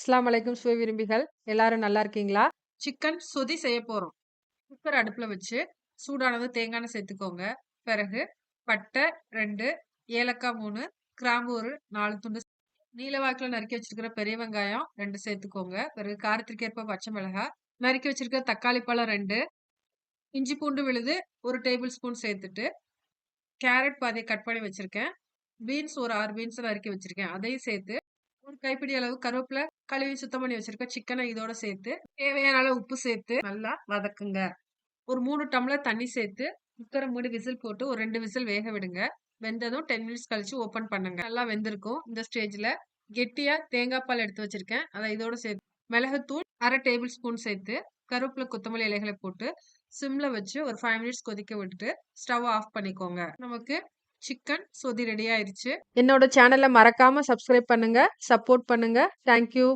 இஸ்லாம் அலைக்கும் சுவை விரும்பிகள் எல்லாரும் நல்லா இருக்கீங்களா? சிக்கன் சொதி செய்ய போகிறோம் குக்கர் அடுப்பில் வச்சு சூடானது தேங்காய் எண்ணெய் சேர்த்துக்கோங்க. பிறகு பட்டை ரெண்டு ஏலக்காய் மூணு கிராம்பு ஒரு நாலு துண்டு நீலவாக்கில் நறுக்கி வச்சிருக்கிற பெரிய வெங்காயம் ரெண்டு சேர்த்துக்கோங்க. பிறகு காரத்திற்கு ஏற்ப பச்சை மிளகாய், நறுக்கி வச்சிருக்கிற தக்காளி பழம் ரெண்டு இஞ்சி பூண்டு விழுது ஒரு டேபிள் ஸ்பூன் சேர்த்துட்டு, கேரட் பாதையை கட் பண்ணி வச்சுருக்கேன் பீன்ஸ் ஒரு ஆறு பீன்ஸ் நறுக்கி வச்சுருக்கேன் அதையும் சேர்த்து, கைப்பிடி அளவு கருவேப்பிலை கழுவி சுத்தம் பண்ணி வச்சிருக்க சிக்கனை இதோட சேர்த்து, தேவையான அளவு உப்பு சேர்த்து நல்லா வதக்குங்க. ஒரு மூணு டம்ளர் தண்ணி சேர்த்து, குக்கரை மூடி விசில் போட்டு ஒரு ரெண்டு விசில் வேக விடுங்க. வெந்ததும் 10 மினிட்ஸ் கழிச்சு ஓப்பன் பண்ணுங்க. நல்லா வெந்திருக்கும். இந்த ஸ்டேஜ்ல கெட்டியா தேங்காய் பால் எடுத்து வச்சிருக்கேன். அதை இதோட சேர்த்து மிளகுத்தூள் அரை டேபிள் ஸ்பூன் சேர்த்து, கருவேப்பிலை, கொத்தமல்லி இலைகளை போட்டு சிம்ல வச்சு ஒரு ஃபைவ் மினிட்ஸ் கொதிக்க விட்டுட்டு, ஸ்டவ் ஆஃப் பண்ணிக்கோங்க. நமக்கு சிக்கன் சொதி ரெடி ஆயிருச்சு. என்னோட சேனலை மறக்காம சப்ஸ்கிரைப் பண்ணுங்க, சப்போர்ட் பண்ணுங்க. Thank you.